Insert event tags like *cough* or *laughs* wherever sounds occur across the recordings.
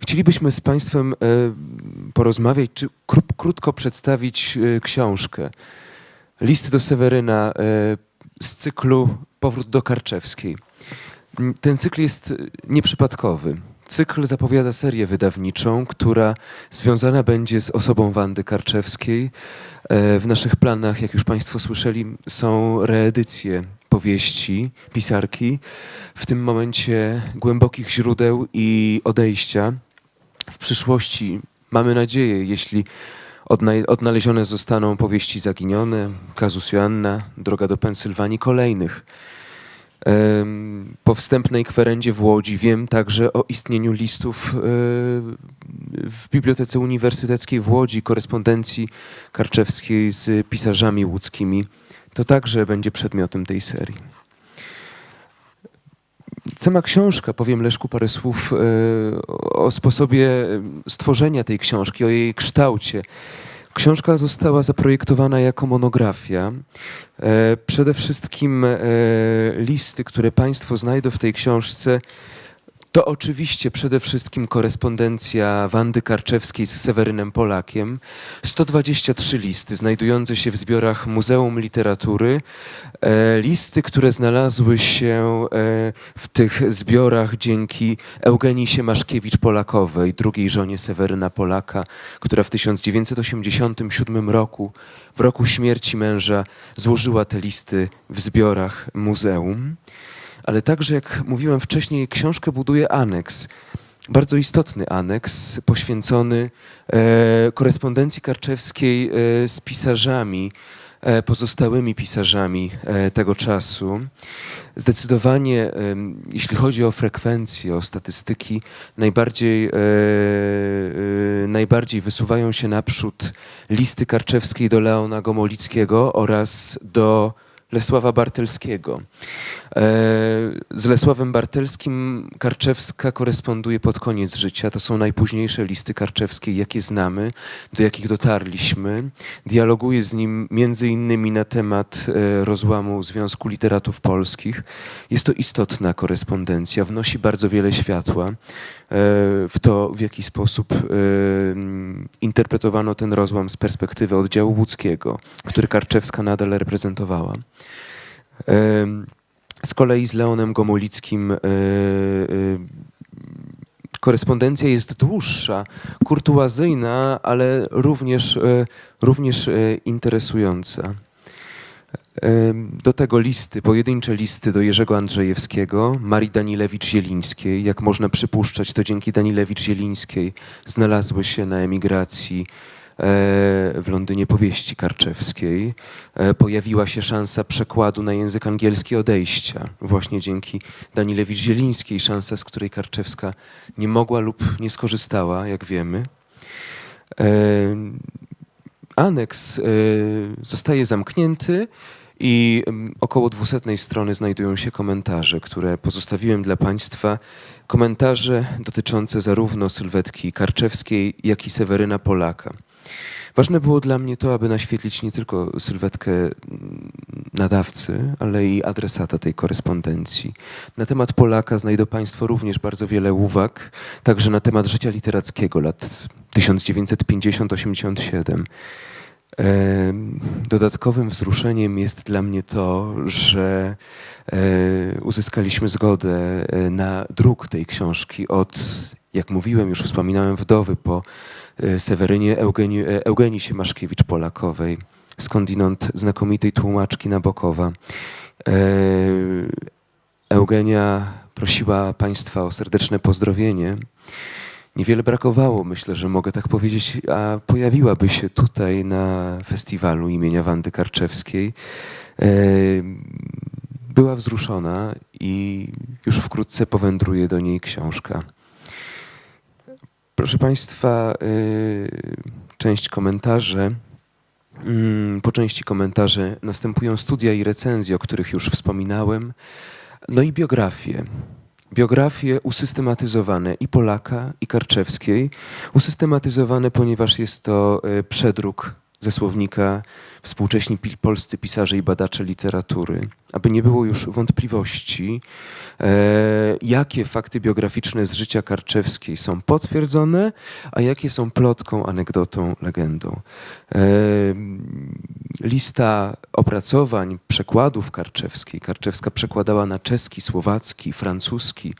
Chcielibyśmy z Państwem e, porozmawiać, czy kró- krótko przedstawić e, książkę. Listy do Seweryna e, z cyklu Powrót do Karczewskiej. Ten cykl jest nieprzypadkowy. Cykl zapowiada serię wydawniczą, która związana będzie z osobą Wandy Karczewskiej. W naszych planach, jak już Państwo słyszeli, są reedycje powieści pisarki, w tym momencie głębokich źródeł i odejścia. Przyszłości, mamy nadzieję, jeśli odnalezione zostaną powieści zaginione, Kazus Joanna, Droga do Pensylwanii, kolejnych. Po wstępnej kwerendzie w Łodzi wiem także o istnieniu listów e, w Bibliotece Uniwersyteckiej w Łodzi, korespondencji karczewskiej z pisarzami łódzkimi. To także będzie przedmiotem tej serii. Sama książka, powiem Leszku parę słów e, o sposobie stworzenia tej książki, o jej kształcie. Książka została zaprojektowana jako monografia. E, Przede wszystkim e, listy, które Państwo znajdą w tej książce, to oczywiście przede wszystkim korespondencja Wandy Karczewskiej z Sewerynem Polakiem. 123 listy znajdujące się w zbiorach Muzeum Literatury. E, listy, które znalazły się e, w tych zbiorach dzięki Eugenii Siemaszkiewicz-Polakowej, drugiej żonie Seweryna Polaka, która w 1987 roku, w roku śmierci męża, złożyła te listy w zbiorach muzeum ale także, jak mówiłem wcześniej, książkę buduje aneks. Bardzo istotny aneks poświęcony e, korespondencji karczewskiej e, z pisarzami, e, pozostałymi pisarzami e, tego czasu. Zdecydowanie, em, jeśli chodzi o frekwencję, o statystyki, najbardziej, e, e, najbardziej wysuwają się naprzód listy karczewskiej do Leona Gomolickiego oraz do Lesława Bartelskiego. E, Z Lesławem Bartelskim Karczewska koresponduje pod koniec życia. To są najpóźniejsze listy karczewskie, jakie znamy, do jakich dotarliśmy. Dialoguje z nim między innymi na temat e, rozłamu Związku Literatów Polskich. Jest to istotna korespondencja, wnosi bardzo wiele światła e, w to, w jaki sposób mm, interpretowano ten rozłam z perspektywy oddziału łódzkiego, który Karczewska nadal reprezentowała. Z kolei z Leonem Gomolickim e, e, korespondencja jest dłuższa, kurtuazyjna, ale również, e, również interesująca. Do tego listy, pojedyncze listy do Jerzego Andrzejewskiego, Marii Danilewicz-Zielińskiej. Jak można przypuszczać, to dzięki Danilewicz-Zielińskiej znalazły się na emigracji w Londynie powieści karczewskiej. E, Pojawiła się szansa przekładu na język angielski odejścia. Właśnie dzięki Danilewicz-Zielińskiej, szansa, z której Karczewska nie mogła lub nie skorzystała, jak wiemy. E, Aneks e, zostaje zamknięty i około 200 strony znajdują się komentarze, które pozostawiłem dla Państwa. Komentarze dotyczące zarówno sylwetki Karczewskiej, jak i Seweryna Polaka. Ważne było dla mnie to, aby naświetlić nie tylko sylwetkę nadawcy, ale i adresata tej korespondencji. Na temat Polaka znajdą Państwo również bardzo wiele uwag, także na temat życia literackiego lat 1950-87. Em, Dodatkowym wzruszeniem jest dla mnie to, że e, uzyskaliśmy zgodę e, na druk tej książki od, jak mówiłem, już wspominałem, wdowy po Sewerynie Eugenii, e, Eugenii Siemaszkiewicz-Polakowej, skądinąd znakomitej tłumaczki Nabokowa. E, Eugenia prosiła Państwa o serdeczne pozdrowienie. Niewiele brakowało, myślę, że mogę tak powiedzieć, a pojawiłaby się tutaj na festiwalu imienia Wandy Karczewskiej. E, Była wzruszona i już wkrótce powędruje do niej książka. Proszę Państwa, e, część komentarzy. Mm, Po części komentarzy następują studia i recenzje, o których już wspominałem, no i biografie. Biografie usystematyzowane i Polaka, i Karczewskiej. Usystematyzowane, ponieważ jest to e, przedruk ze słownika Współcześni polscy pisarze i badacze literatury. aby nie było już wątpliwości, e, jakie fakty biograficzne z życia Karczewskiej są potwierdzone, a jakie są plotką, anegdotą, legendą. E, lista opracowań, przekładów Karczewskiej. Karczewska przekładała na czeski, słowacki, francuski.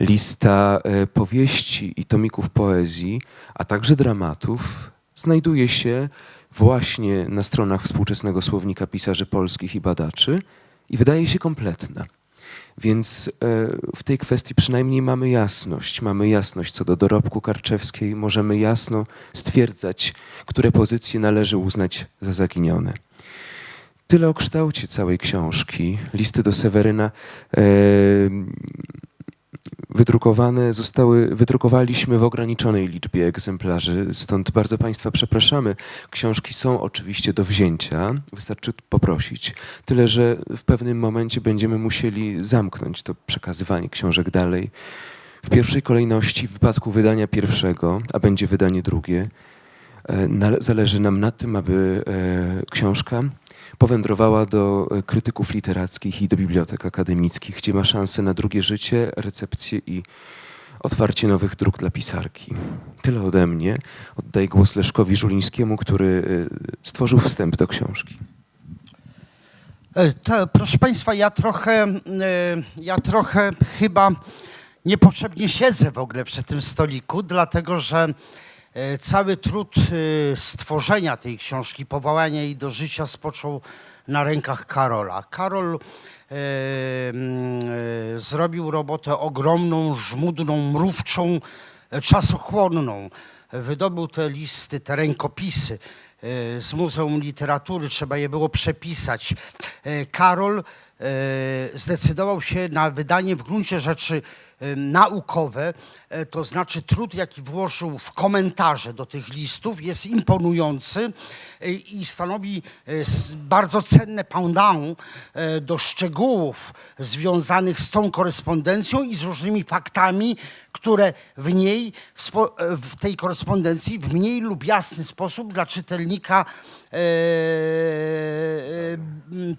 Lista e, powieści i tomików poezji, a także dramatów znajduje się właśnie na stronach współczesnego słownika pisarzy polskich i badaczy i wydaje się kompletna. Więc e, w tej kwestii przynajmniej mamy jasność. Mamy jasność co do dorobku Karczewskiej. Możemy jasno stwierdzać, które pozycje należy uznać za zaginione. Tyle o kształcie całej książki. Listy do Seweryna e, wydrukowane zostały, wydrukowaliśmy w ograniczonej liczbie egzemplarzy, stąd bardzo Państwa przepraszamy. Książki są oczywiście do wzięcia, wystarczy poprosić. Tyle, że w pewnym momencie będziemy musieli zamknąć to przekazywanie książek dalej. W pierwszej kolejności, w wypadku wydania pierwszego, a będzie wydanie drugie, e, zależy nam na tym, aby e, książka powędrowała do e, krytyków literackich i do bibliotek akademickich, gdzie ma szansę na drugie życie, recepcję i otwarcie nowych dróg dla pisarki. Tyle ode mnie. Oddaję głos Leszkowi Żulińskiemu, który e, stworzył wstęp do książki. E, To, proszę Państwa, ja trochę, ja trochę chyba niepotrzebnie siedzę w ogóle przy tym stoliku, dlatego że cały trud e, stworzenia tej książki, powołania jej do życia spoczął na rękach Karola. Karol e, mm, e, zrobił robotę ogromną, żmudną, mrówczą, e, czasochłonną. Wydobył te listy, te rękopisy e, z Muzeum Literatury, trzeba je było przepisać. E, Karol e, zdecydował się na wydanie w gruncie rzeczy e, naukowe, e, to znaczy trud, jaki włożył w komentarze do tych listów jest imponujący e, i stanowi e, bardzo cenne pendant e, do szczegółów związanych z tą korespondencją i z różnymi faktami, które w niej, w, e, tej korespondencji w mniej lub jasny sposób dla czytelnika e, e,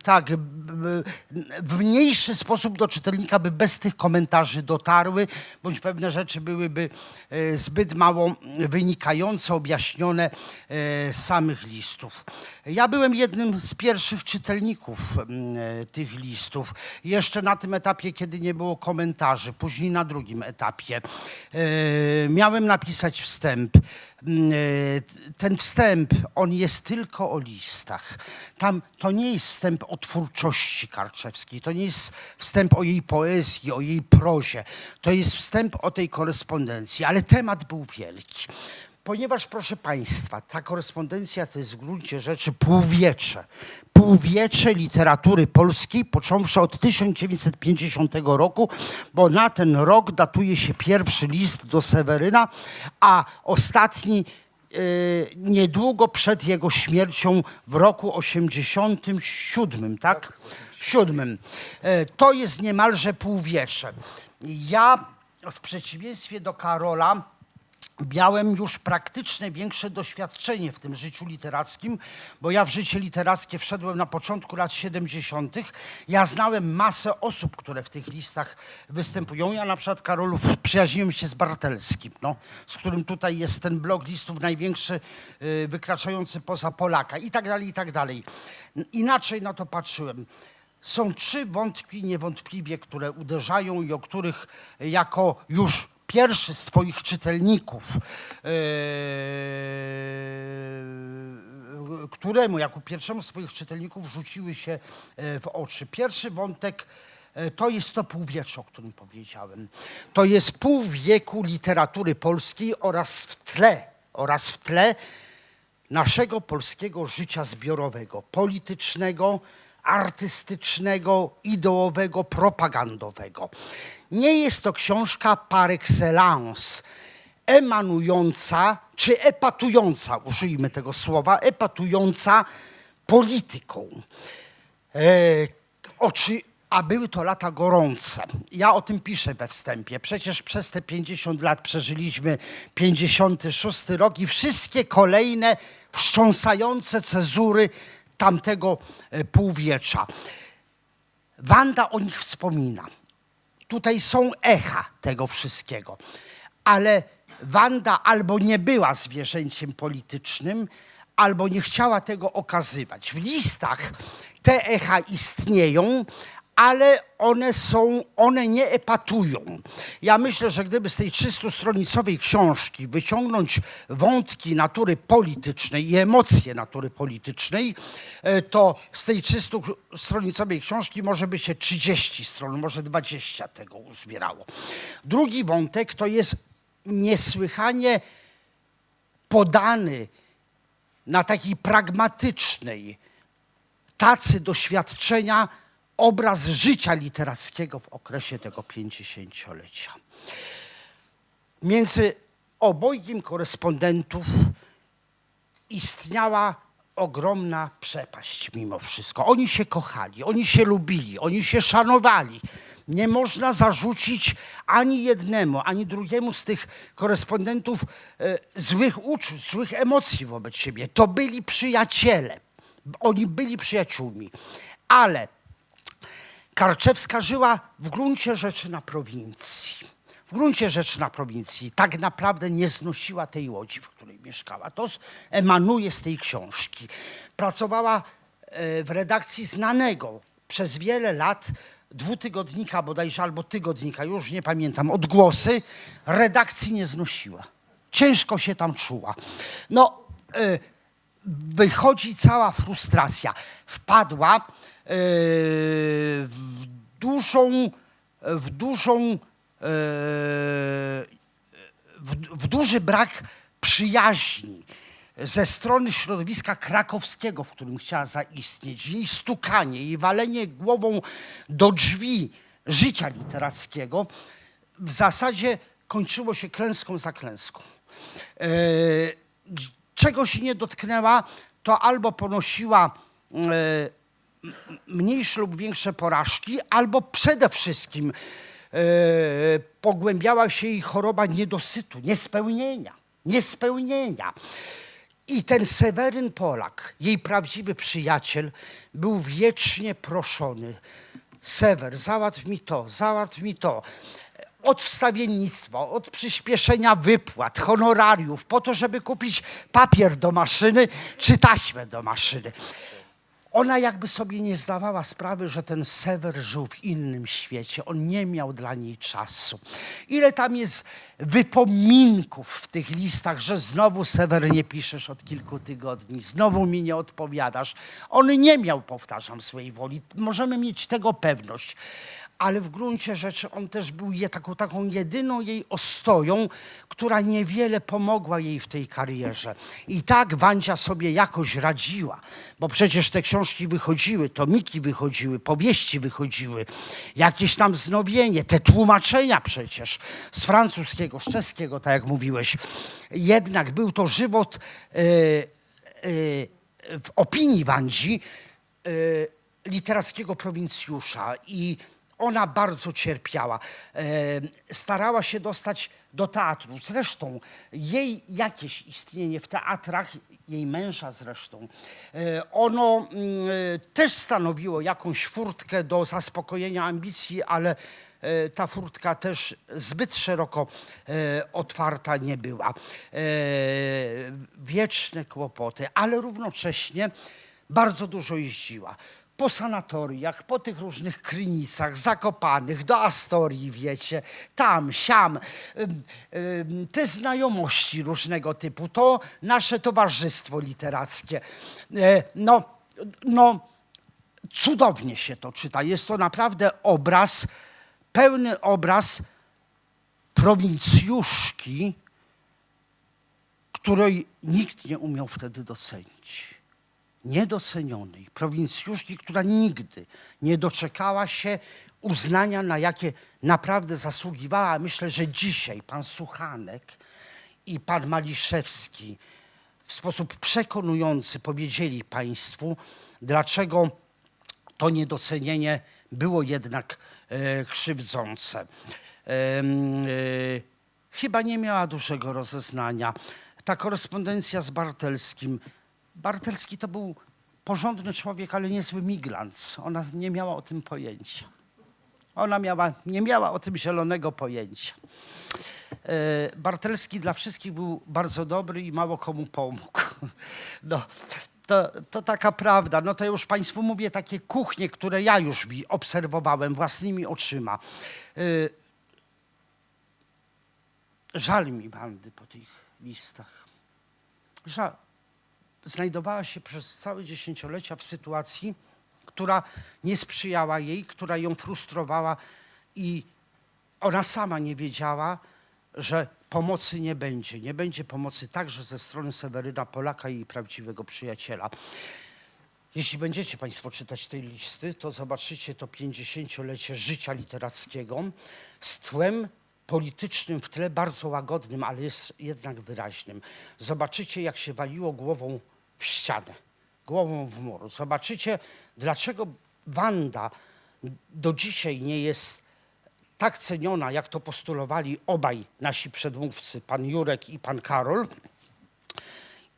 tak, w mniejszy sposób do czytelnika by bez tych komentarzy dotarły, bądź pewne rzeczy byłyby e, zbyt mało wynikające, objaśnione e, z samych listów. Ja byłem jednym z pierwszych czytelników m, e, tych listów. Jeszcze na tym etapie, kiedy nie było komentarzy, później na drugim etapie. Miałem napisać wstęp. Mm, e, Ten wstęp, on jest tylko o listach. Tam to nie jest wstęp o twórczości Karczewskiej, to nie jest wstęp o jej poezji, o jej prozie. To jest wstęp o tej korespondencji, ale temat był wielki. Ponieważ, proszę Państwa, ta korespondencja to jest w gruncie rzeczy półwiecze. Półwiecze literatury polskiej, począwszy od 1950 roku, bo na ten rok datuje się pierwszy list do Seweryna, a ostatni y, niedługo przed jego śmiercią w roku 87, tak? Siódmym. E, To jest niemalże półwiecze. Ja w przeciwieństwie do Karola miałem już praktyczne, większe doświadczenie w tym życiu literackim, bo ja w życie literackie wszedłem na początku lat 70. Ja znałem masę osób, które w tych listach występują. Ja na przykład, Karolu, przyjaźniłem się z Bartelskim, no, z którym tutaj jest ten blok listów największy, y, wykraczający poza Polaka i tak dalej, i tak dalej. Inaczej na to patrzyłem. Są trzy wątki niewątpliwie, które uderzają i o których jako już pierwszy z Twoich czytelników, yy, któremu jako pierwszemu z Twoich czytelników rzuciły się e, w oczy. Pierwszy wątek e, to jest to półwiecze, o którym powiedziałem. To jest pół wieku literatury polskiej oraz w tle, oraz w tle naszego polskiego życia zbiorowego, politycznego, artystycznego, ideowego, propagandowego. Nie jest to książka par excellence, emanująca czy epatująca, użyjmy tego słowa, epatująca polityką. E, oczy, a były to lata gorące. Ja o tym piszę we wstępie. Przecież przez te 50 lat przeżyliśmy 56 rok i wszystkie kolejne wstrząsające cezury tamtego e, półwiecza. Wanda o nich wspomina. Tutaj są echa tego wszystkiego. Ale Wanda albo nie była zwierzęciem politycznym, albo nie chciała tego okazywać. W listach te echa istnieją, ale one są, one nie epatują. Ja myślę, że gdyby z tej 300-stronicowej książki wyciągnąć wątki natury politycznej i emocje natury politycznej, e, to z tej 300-stronicowej książki może by się 30 stron, może 20 tego uzbierało. Drugi wątek to jest niesłychanie podany na takiej pragmatycznej, tacy doświadczenia obraz życia literackiego w okresie tego pięćdziesięciolecia. Między obojgiem korespondentów istniała ogromna przepaść mimo wszystko. Oni się kochali, oni się lubili, oni się szanowali. Nie można zarzucić ani jednemu, ani drugiemu z tych korespondentów e, złych uczuć, złych emocji wobec siebie. To byli przyjaciele. Oni byli przyjaciółmi. Ale Karczewska żyła w gruncie rzeczy na prowincji. W gruncie rzeczy na prowincji. Tak naprawdę nie znosiła tej łodzi, w której mieszkała. To emanuje z tej książki. Pracowała e, w redakcji znanego przez wiele lat dwutygodnika bodajże, albo tygodnika, już nie pamiętam, odgłosy, redakcji nie znosiła. Ciężko się tam czuła. No, e, wychodzi cała frustracja. Wpadła w dużą, w dużą, e, w, w duży brak przyjaźni ze strony środowiska krakowskiego, w którym chciała zaistnieć. Jej stukanie, jej walenie głową do drzwi życia literackiego w zasadzie kończyło się klęską za klęską. E, czego się nie dotknęła, to albo ponosiła e, mniejsze lub większe porażki, albo przede wszystkim e, pogłębiała się jej choroba niedosytu, niespełnienia, niespełnienia. I ten Seweryn Polak, jej prawdziwy przyjaciel, był wiecznie proszony. Sewer, załatw mi to, załatw mi to. Od wstawiennictwa, od przyspieszenia wypłat, honorariów, po to, żeby kupić papier do maszyny czy taśmę do maszyny. Ona jakby sobie nie zdawała sprawy, że ten Sewer żył w innym świecie. On nie miał dla niej czasu. Ile tam jest wypominków w tych listach, że znowu Sewer nie piszesz od kilku tygodni, znowu mi nie odpowiadasz. On nie miał, powtarzam, swojej woli. Możemy mieć tego pewność. Ale w gruncie rzeczy on też był je, taką, taką jedyną jej ostoją, która niewiele pomogła jej w tej karierze. I tak Wandzia sobie jakoś radziła, bo przecież te książki wychodziły, tomiki wychodziły, powieści wychodziły, jakieś tam wznowienie, te tłumaczenia przecież z francuskiego, z czeskiego, tak jak mówiłeś. Jednak był to żywot e, e, w opinii Wandzi e, literackiego prowincjusza i ona bardzo cierpiała. E, starała się dostać do teatru. Zresztą jej jakieś istnienie w teatrach, jej męża zresztą, e, ono mm, e, też stanowiło jakąś furtkę do zaspokojenia ambicji, ale ta furtka też zbyt szeroko otwarta nie była. Wieczne kłopoty, ale równocześnie bardzo dużo jeździła. Po sanatoriach, po tych różnych krynicach, zakopanych, do Astorii, wiecie, tam, siam. Te znajomości różnego typu, to nasze towarzystwo literackie. E, No, no, cudownie się to czyta. Jest to naprawdę obraz, pełny obraz prowincjuszki, której nikt nie umiał wtedy docenić. Niedocenionej prowincjuszki, która nigdy nie doczekała się uznania, na jakie naprawdę zasługiwała. Myślę, że dzisiaj pan Suchanek i pan Maliszewski w sposób przekonujący powiedzieli państwu, dlaczego to niedocenienie było jednak e, krzywdzące. Em, e, chyba nie miała dużego rozeznania. Ta korespondencja z Bartelskim. Bartelski to był porządny człowiek, ale niezły migrant. Ona nie miała o tym pojęcia. Ona miała, nie miała o tym zielonego pojęcia. E, Bartelski dla wszystkich był bardzo dobry i mało komu pomógł. *laughs* No, to, to taka prawda. No to już Państwu mówię takie kuchnie, które ja już obserwowałem własnymi oczyma. E, Żal mi bandy po tych listach. Żal. Znajdowała się przez całe dziesięciolecia w sytuacji, która nie sprzyjała jej, która ją frustrowała i ona sama nie wiedziała, że pomocy nie będzie. Nie będzie pomocy także ze strony Seweryna Polaka i jej prawdziwego przyjaciela. Jeśli będziecie Państwo czytać tej listy, to zobaczycie to 50-lecie życia literackiego z tłem politycznym w tle bardzo łagodnym, ale jest jednak wyraźnym. Zobaczycie, jak się waliło głową w ścianę, głową w mur. Zobaczycie, dlaczego Wanda do dzisiaj nie jest tak ceniona, jak to postulowali obaj nasi przedmówcy, pan Jurek i pan Karol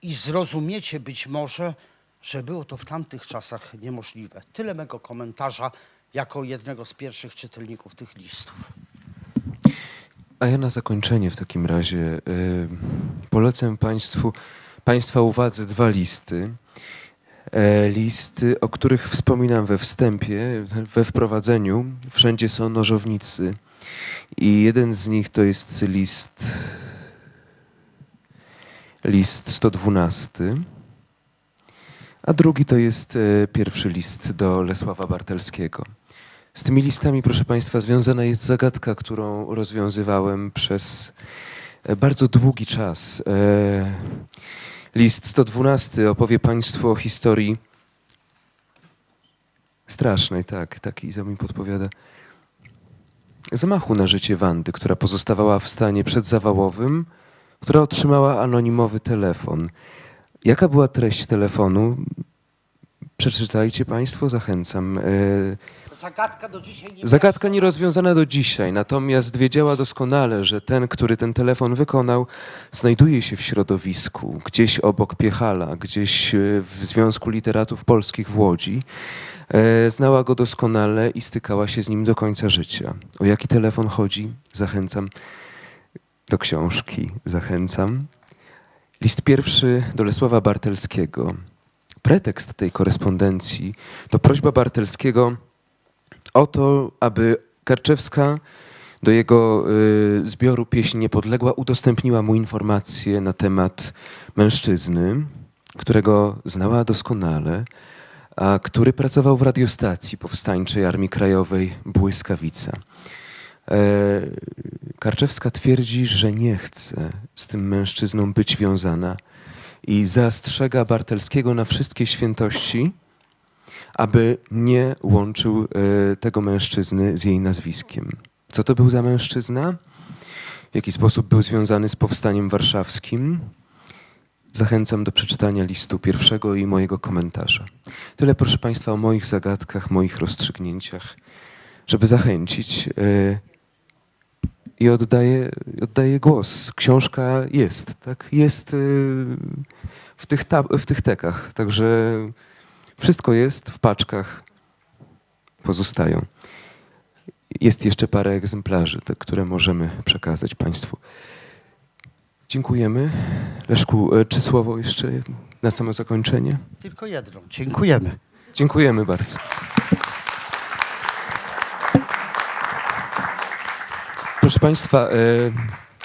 i zrozumiecie być może, że było to w tamtych czasach niemożliwe. Tyle mego komentarza jako jednego z pierwszych czytelników tych listów. A ja na zakończenie w takim razie y, polecę Państwu, Państwa uwadze dwa listy. E, listy, o których wspominam we wstępie, we wprowadzeniu. Wszędzie są nożownicy. I jeden z nich to jest list, list 112, a drugi to jest e, pierwszy list do Lesława Bartelskiego. Z tymi listami, proszę Państwa, związana jest zagadka, którą rozwiązywałem przez e, bardzo długi czas. E, List 112 opowie Państwu o historii strasznej, tak, tak Iza mi podpowiada. Zamachu na życie Wandy, która pozostawała w stanie przedzawałowym, która otrzymała anonimowy telefon. Jaka była treść telefonu? Przeczytajcie Państwo, zachęcam. Zagadka do dzisiaj nie Zagadka nierozwiązana do dzisiaj, natomiast wiedziała doskonale, że ten, który ten telefon wykonał, znajduje się w środowisku, gdzieś obok Piechala, gdzieś e, w Związku Literatów Polskich w Łodzi. E, Znała go doskonale i stykała się z nim do końca życia. O jaki telefon chodzi? Zachęcam do książki. Zachęcam. List pierwszy do Lesława Bartelskiego. Pretekst tej korespondencji to prośba Bartelskiego o to, aby Karczewska do jego y, zbioru Pieśń Niepodległa udostępniła mu informacje na temat mężczyzny, którego znała doskonale, a który pracował w radiostacji powstańczej Armii Krajowej Błyskawica. E, Karczewska twierdzi, że nie chce z tym mężczyzną być wiązana i zastrzega Bartelskiego na wszystkie świętości, aby nie łączył e, tego mężczyzny z jej nazwiskiem. Co to był za mężczyzna? W jaki sposób był związany z powstaniem warszawskim? Zachęcam do przeczytania listu pierwszego i mojego komentarza. Tyle, proszę Państwa, o moich zagadkach, moich rozstrzygnięciach, żeby zachęcić. e, I oddaję, oddaję głos. Książka jest, tak? Jest e, w tych, w tych tekach. Także wszystko jest w paczkach, pozostają. Jest jeszcze parę egzemplarzy, te, które możemy przekazać Państwu. Dziękujemy. Leszku, e, czy słowo jeszcze na samo zakończenie? Tylko jedno. Dziękujemy. Dziękujemy bardzo. Proszę Państwa, e,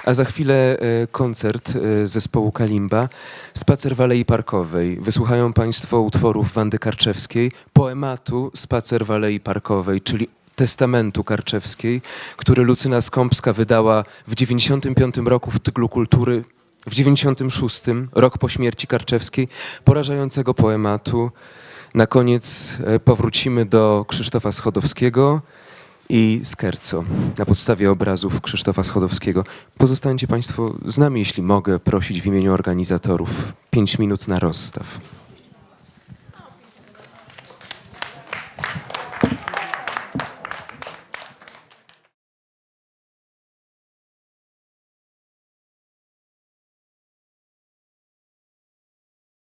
a za chwilę e, koncert e, zespołu Kalimba, Spacer w Alei Parkowej. Wysłuchają Państwo utworów Wandy Karczewskiej, poematu Spacer w Alei Parkowej, czyli testamentu Karczewskiej, który Lucyna Skąpska wydała w 95 roku w Tyglu Kultury, w 96 rok po śmierci Karczewskiej, porażającego poematu. Na koniec e, powrócimy do Krzysztofa Schodowskiego i Skerco na podstawie obrazów Krzysztofa Schodowskiego. Pozostańcie Państwo z nami, jeśli mogę prosić w imieniu organizatorów. Pięć minut na rozstaw.